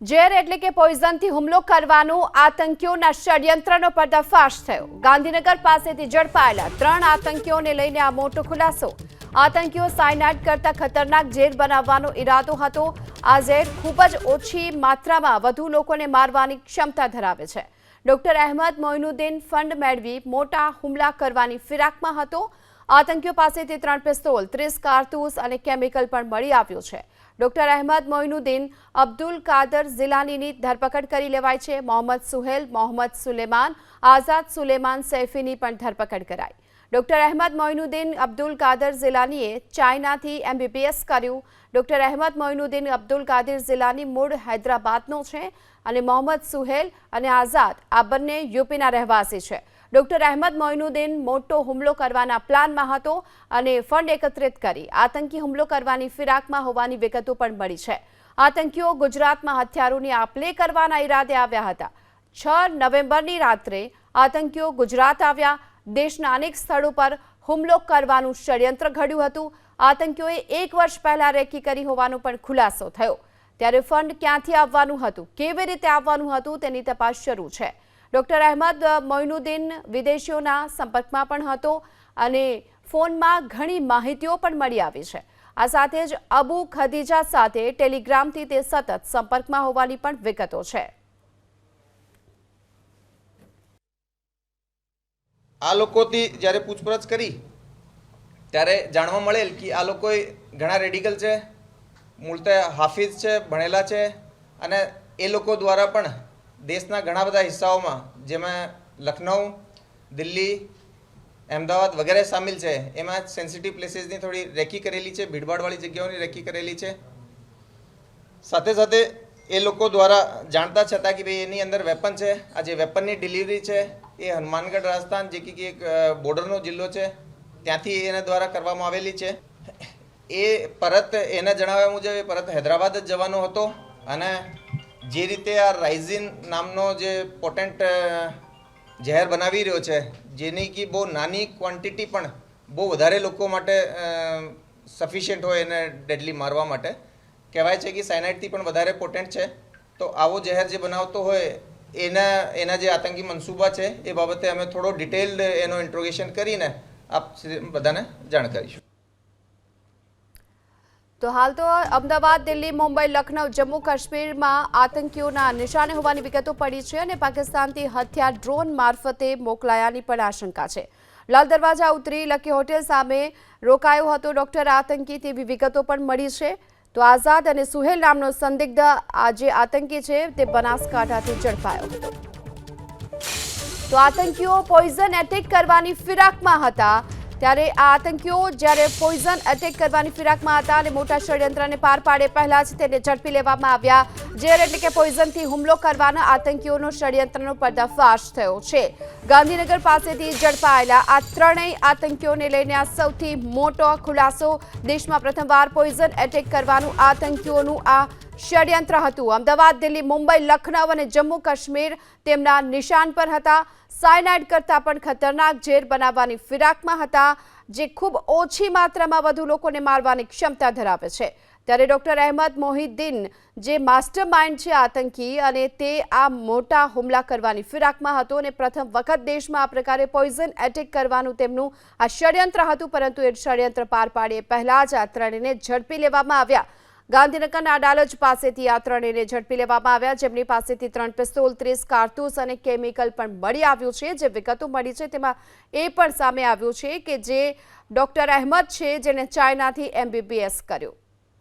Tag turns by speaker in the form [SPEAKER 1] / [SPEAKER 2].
[SPEAKER 1] ઝેર એટલે કે પોઈઝનથી હુમલો કરવાનું આતંકીઓના ષડયંત્રનો પર્દાફાશ થયો. ગાંધીનગર પાસેથી ઝડપાયેલા ત્રણ આતંકીઓને લઈને આ મોટો ખુલાસો. આતંકીઓ સાયનાઇડ કરતા ખતરનાક ઝેર બનાવવાનો ઈરાદો હતો. આ ઝેર ખૂબ જ ઓછી માત્રામાં વધુ લોકોને મારવાની ક્ષમતા ધરાવે છે. ડોક્ટર અહેમદ મોઇનુદ્દીન ફંડ મેળવી મોટા હુમલા કરવાની ફિરાકમાં હતો. આતંકીઓ પાસેથી ત્રણ પિસ્તોલ, ત્રીસ કારતૂસ અને કેમિકલ પણ મળી આવ્યું છે. ડોક્ટર અહેમદ મોઇનુદ્દીન અબ્દુલ કાદર ઝિલાનીની ધરપકડ કરી લેવાઈ છે. મોહમ્મદ સુહેલ, મોહમ્મદ સુલેમાન, આઝાદ સુલેમાન સૈફીની પણ ધરપકડ કરાઈ. ડોક્ટર અહેમદ મોઇનુદ્દીન અબ્દુલ કાદર ઝિલાનીએ ચાઇનાથી એમબીબીએસ કર્યું. ડોક્ટર અહેમદ મોઇનુદ્દીન અબ્દુલ કાદર ઝિલાની મૂળ હૈદરાબાદનો છે અને મોહમ્મદ સુહેલ અને આઝાદ આ બંને યુપીના રહેવાસી છે. ડોક્ટર અહેમદ મોઇનુદ્દીન મોટો હુમલો કરવાના પ્લાનમાં હતો અને ફંડ એકત્રિત કરી આતંકી હુમલો કરવાની ફિરાકમાં હોવાની વિગતો પણ મળી છે. આતંકીઓ ગુજરાતમાં હથિયારોની આપલે કરવાના ઈરાદે આવ્યા હતા. છ નવેમ્બરની રાત્રે આતંકીઓ ગુજરાત આવ્યા. દેશના અનેક સ્થળો પર હુમલો કરવાનું ષડયંત્ર ઘડ્યું હતું. આતંકીઓએ એક વર્ષ પહેલા રેકી કરી હોવાનો પણ ખુલાસો થયો. ત્યારે ફંડ ક્યાંથી આવવાનું હતું, કેવી રીતે આવવાનું હતું તેની તપાસ શરૂ છે. ડોક્ટર અહેમદ મોઇનુદ્દીન વિદેશીઓના સંપર્કમાં પણ હતો અને ફોનમાં ઘણી માહિતીઓ પણ મળી આવી છે. આ સાથે જ અબુ ખદીજા સાથે ટેલિગ્રામથી તે સતત સંપર્કમાં હોવાની પણ વિગતો છે.
[SPEAKER 2] આ લોકોથી જ્યારે પૂછપરછ કરી, ત્યારે જાણવા મળેલ કે આ લોકો ઘણા રેડિકલ છે, મૂળતે હાફિઝ છે, ભણેલા છે અને એ લોકો દ્વારા પણ દેશના ઘણા બધા હિસ્સાઓમાં, જેમાં લખનઉ દિલ્હી, અમદાવાદ વગેરે સામેલ છે, એમાં સેન્સિટિવ પ્લેસીસની થોડી રેકી કરેલી છે, ભીડભાડવાળી જગ્યાઓની રેકી કરેલી છે. સાથે સાથે એ લોકો દ્વારા જાણતા છતાં કે ભાઈ એની અંદર વેપન છે, આ જે વેપનની ડિલિવરી છે, એ હનુમાનગઢ રાજસ્થાન જે કે એક બોર્ડરનો જિલ્લો છે, ત્યાંથી એના દ્વારા કરવામાં આવેલી છે. એ પરત, એના જણાવ્યા મુજબ એ પરત હૈદરાબાદ જ જવાનો હતો અને જે રીતે આ રાઇઝિન નામનો જે પોટેન્ટ ઝેર બનાવી રહ્યો છે, જેની કે બહુ નાની ક્વોન્ટિટી પણ બહુ વધારે લોકો માટે સફિશિયન્ટ હોય એને ડેડલી મારવા માટે. કહેવાય છે કે સાયનાઇડથી પણ વધારે પોટેન્ટ છે. તો આવો ઝેર જે બનાવતો હોય, એના એના જે આતંકી મનસૂબા છે, એ બાબતે અમે થોડો ડિટેલ્ડ એનો ઇન્ટ્રોગેશન કરીને આપ બધાને જાણ કરીશું.
[SPEAKER 1] તો હાલ તો અમદાવાદ, દિલ્હી, મુંબઈ, લખનઉ, જમ્મુ, કાશ્મીરમાં આતંકીઓના નિશાને હોવાની વિગતો પડી છે અને પાકિસ્તાનથી હથિયાર ડ્રોન મારફતે મોકલાયાની પણ આશંકા છે. લાલ દરવાજા ઉતરી લકી હોટેલ સામે રોકાયો હતો ડોક્ટર આતંકી તેવી વિગતો પણ મળી છે. તો આઝાદ અને સુહેલ નામનો સંદિગ્ધ આ જે આતંકી છે તે બનાસકાંઠાથી ઝડપાયો. હતો તો આતંકીઓ પોઈઝન એટેક કરવાની ફિરાકમાં હતા. ત્યારે આ આતંકીઓ જ્યારે પોઈઝન એટેક કરવાની ફિરાકમાં હતા અને મોટા ષડયંત્રને પાર પાડે પહેલા જ તેને ઝડપી લેવામાં આવ્યા. ઝેર એટલે કે પોઈઝનથી હુમલો કરવાના આતંકીઓનો ષડયંત્રનો પર્દાફાશ થયો છે. ગાંધીનગર પાસેથી ઝડપાયેલા આ ત્રણેય આતંકીઓને લઈને આ સૌથી મોટો ખુલાસો. દેશમાં પ્રથમવાર પોઈઝન એટેક કરવાનું આતંકીઓનું આ ષડયંત્ર હતું. અમદાવાદ, દિલ્હી, મુંબઈ, લખનઉ અને જમ્મુ કાશ્મીર તેમના નિશાન પર હતા. સાયનાઇડ કરતાં પણ ખતરનાક ઝેર બનાવવાની ફિરાકમાં હતા, જે ખૂબ ઓછી માત્રામાં વધુ લોકોને મારવાની ક્ષમતા ધરાવે છે. ત્યારે ડોક્ટર અહેમદ મોહિદ્દીન, જે માસ્ટર માઇન્ડ છે આતંકી અને તે આ મોટા હુમલા કરવાની ફિરાકમાં હતો અને પ્રથમ વખત દેશમાં આ પ્રકારે પોઈઝન એટેક કરવાનું તેમનું આ ષડયંત્ર હતું, પરંતુ એ ષડયંત્ર પાર પાડીએ પહેલાં જ આ ત્રણેયને ઝડપી લેવામાં આવ્યા. ગાંધીનગરના અડાલજ પાસેથી આ ઝડપી લેવામાં આવ્યા. જેમની પાસેથી ત્રણ પિસ્તોલ, ત્રીસ કારતૂસ અને કેમિકલ પણ મળી આવ્યું છે. જે વિગતો મળી છે તેમાં એ પણ સામે આવ્યું છે કે જે ડોક્ટર અહેમદ છે જેને ચાઇનાથી એમબીબીએસ કર્યું.